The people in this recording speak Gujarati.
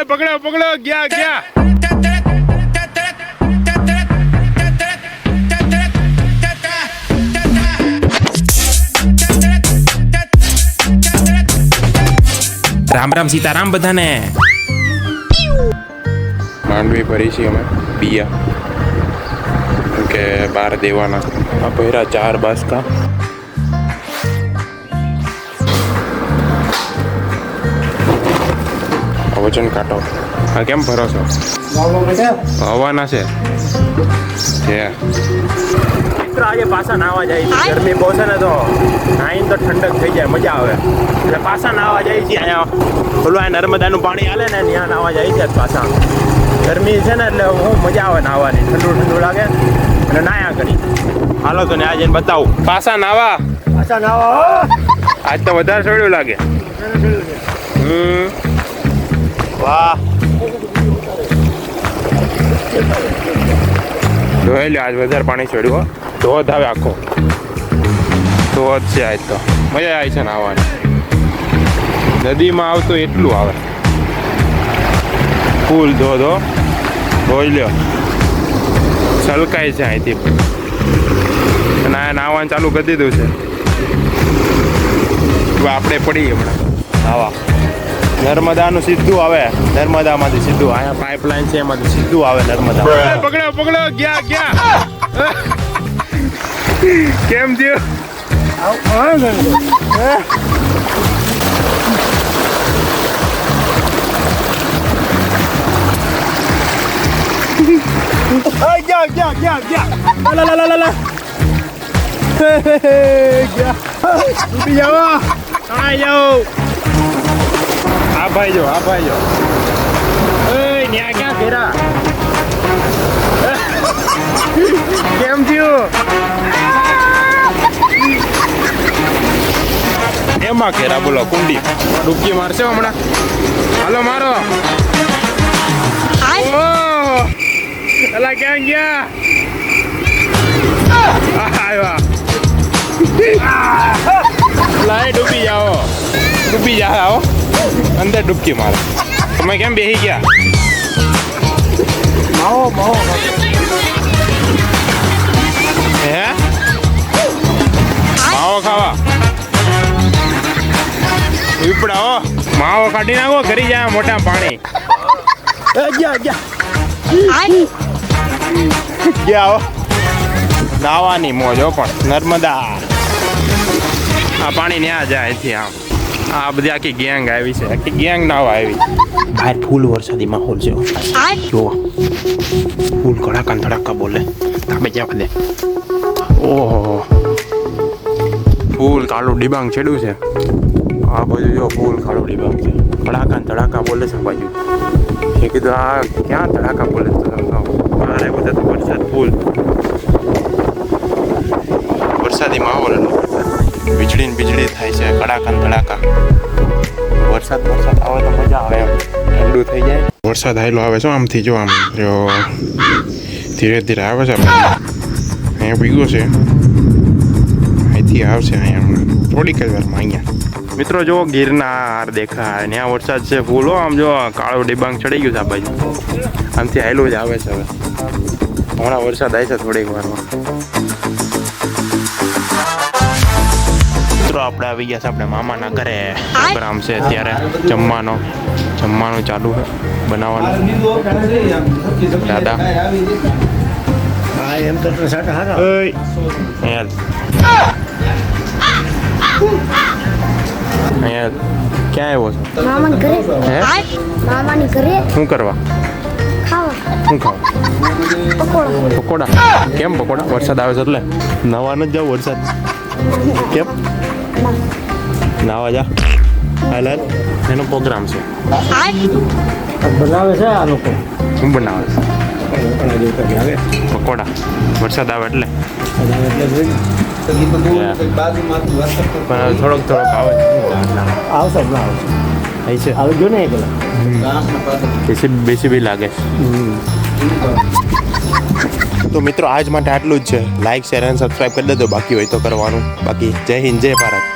પકડો પકડો ગયા ગયા રામ રામ સીતારામ બધાને માંડવી ભરી છીએ અમે બિયા કેમ કે બાર દેવાના આ પહેરા ચાર બાસકા વજન કાઢો. આ કેમ ભરો છો? હવાના છે. મિત્રો આજે પાછા નાવા જાય છે. ગરમી બહુ છે ને તો નાઈને તો ઠંડક થઈ જાય મજા આવે. એટલે પાછા નાવા જાય છે અહીંયા. ઓલું આ નર્મદાનું પાણી હાલે ને ત્યાં નાવા જાય છે પાછા. ગરમી છે ને એટલે હું મજા આવે નાવાની. ઠંડુ ઠંડુ લાગે. અને નાયા કરી. હાલો તો ને આજે બતાવું. પાછા નાવા. પાછા નાવા આજ તો વધારે સડ્યું લાગે. હમ. વાહ. જોઈ લ્યો, આજ વધારે પાણી છોડ્યું ધોધ આવે આખો. ધોધ છે આજ તો. મજા આવી છે નાવાની નદીમાં આવતું એટલું આવે. ફૂલ ધોધો, હો. લ્યો. છલકાય છે અહીંથી. અને આ નાવાનું ચાલુ કરી દીધું છે. આપણે પડીએ હમણાં. નાવા નર્મદાનું સીધું આવે. નર્મદામાંથી સીધું. અહીંયા પાઇપલાઇન છે એમાંથી સીધું આવે નર્મદા. પકડો પકડો ગયા ગયા. કેમ થયું? ગયા ગયા ગયા ગયા. લા લા લા લા લા. ગયા. ડૂબી જાઓ. તણાઈ જાઓ. આ ભાઈ જો આ ભાઈ જો. એ ન્યા ક્યાં ફેરા કેમ થયું? એમાં ઘેરા બોલો કુંડી. ડૂબકી મારશે હમણાં? હાલો મારો! અલા ક્યાં ગયા? આ આવ્યા લાય ડૂબી જાઓ. ડૂબી જાઓ. આવો અંદર ડૂબકી મારો. તમે કેમ બેસી ગયા? માવો માવો. હે? માવો ખાવા. પીપડાઓ માવો કાઢી નાખો ઘરી જાય મોટા પાણી. ગયા નાવાની મોજ પણ નર્મદા. આ પાણી ન્યા જાય અહીંથી આમ. આ બધી આખી ગેંગ આવી છે. આખી ગેંગ નાવા આવી. બહાર ફૂલ વરસાદી માહોલ છે જો ફૂલ કડાકા ધડાકા બોલે. તાબે જ્યાં બધે ઓહો. ફૂલ કાળું ડિબાંગ છેડું છે. આ બાજુ જો ફૂલ કાળું ડિબાંગ છે. કડાકા ધડાકા બોલે છે આ બાજુ. એ કીધું આ ક્યાં ધડાકા બોલે છે? મારે બધા તો વરસાદ ફૂલ વરસાદી માહોલ હતો વીજળી ને બીજળી થાય છે કડાકા ને ધડાકા. વરસાદ વરસાદ આવે તો મજા આવે એમ. ઠંડુ થઈ જાય. વરસાદ આવેલો આવે છે આમથી જો આમ જો ધીરે ધીરે આવે છે અહીંયા ભીગો છે. અહીંથી આવશે અહીંયા હમણાં. થોડીક જ વારમાં અહીંયા. મિત્રો જો ગિરનાર દેખાય ત્યાં વરસાદ છે ફૂલો આમ જો કાળો ડિબાંગ ચડી ગયું છે આ બાજુ. આમથી આવેલું જ આવે છે હવે. હમણાં વરસાદ આવે છે થોડીક વારમાં. આપણે આવી ગયા છે આપણે મામાના ઘરે. પ્રોગ્રામ છે ત્યારે જમવાનો. જમવાનું ચાલુ છે. બનાવવાનું. દાદા. એમ તો અહીંયા અહીંયા ક્યાં આવ્યો છો? મામાની ઘરે. શું કરવા? શું ખાવ? પકોડા. પકોડા. કેમ પકોડા? વરસાદ આવે છે એટલે. નવા ન જાવ વરસાદ. કેમ? નાવા જા. હાલ એનો પ્રોગ્રામ છે. બનાવે છે આ લોકો? શું બનાવે છે? પકોડા. વરસાદ આવે એટલે. એટલે પણ થોડોક થોડોક આવે. આવશે આવે છે. ગયો ને એ પેલા બેસી બેસી બી લાગે. તો મિત્રો આજ માટે આટલું જ છે. લાઈક શેર અને સબસ્ક્રાઈબ કરી દેજો. બાકી હોય તો કરવાનું. બાકી જય હિન્દ જય ભારત.